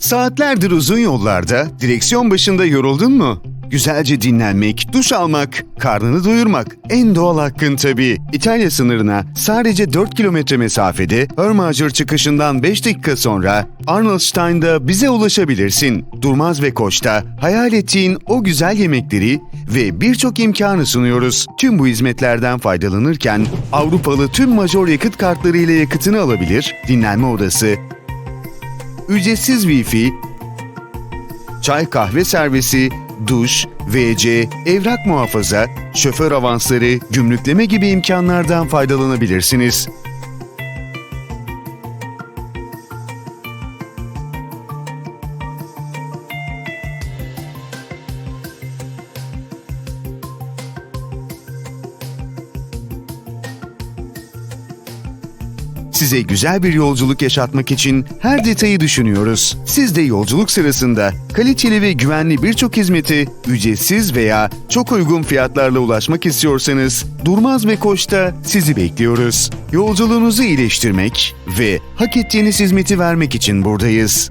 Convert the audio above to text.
Saatlerdir uzun yollarda, direksiyon başında yoruldun mu? Güzelce dinlenmek, duş almak, karnını doyurmak en doğal hakkın tabii. İtalya sınırına sadece 4 kilometre mesafede Hörmajor çıkışından 5 dakika sonra Arnoldstein'da bize ulaşabilirsin. Durmaz ve Koç'ta hayal ettiğin o güzel yemekleri ve birçok imkanı sunuyoruz. Tüm bu hizmetlerden faydalanırken Avrupalı tüm major yakıt kartları ile yakıtını alabilir, dinlenme odası, ücretsiz Wi-Fi, çay kahve servisi, duş, VC, evrak muhafaza, şoför avansları, gümrükleme gibi imkanlardan faydalanabilirsiniz. Size güzel bir yolculuk yaşatmak için her detayı düşünüyoruz. Siz de yolculuk sırasında kaliteli ve güvenli birçok hizmeti ücretsiz veya çok uygun fiyatlarla ulaşmak istiyorsanız Durmaz ve Koç'ta sizi bekliyoruz. Yolculuğunuzu iyileştirmek ve hak ettiğiniz hizmeti vermek için buradayız.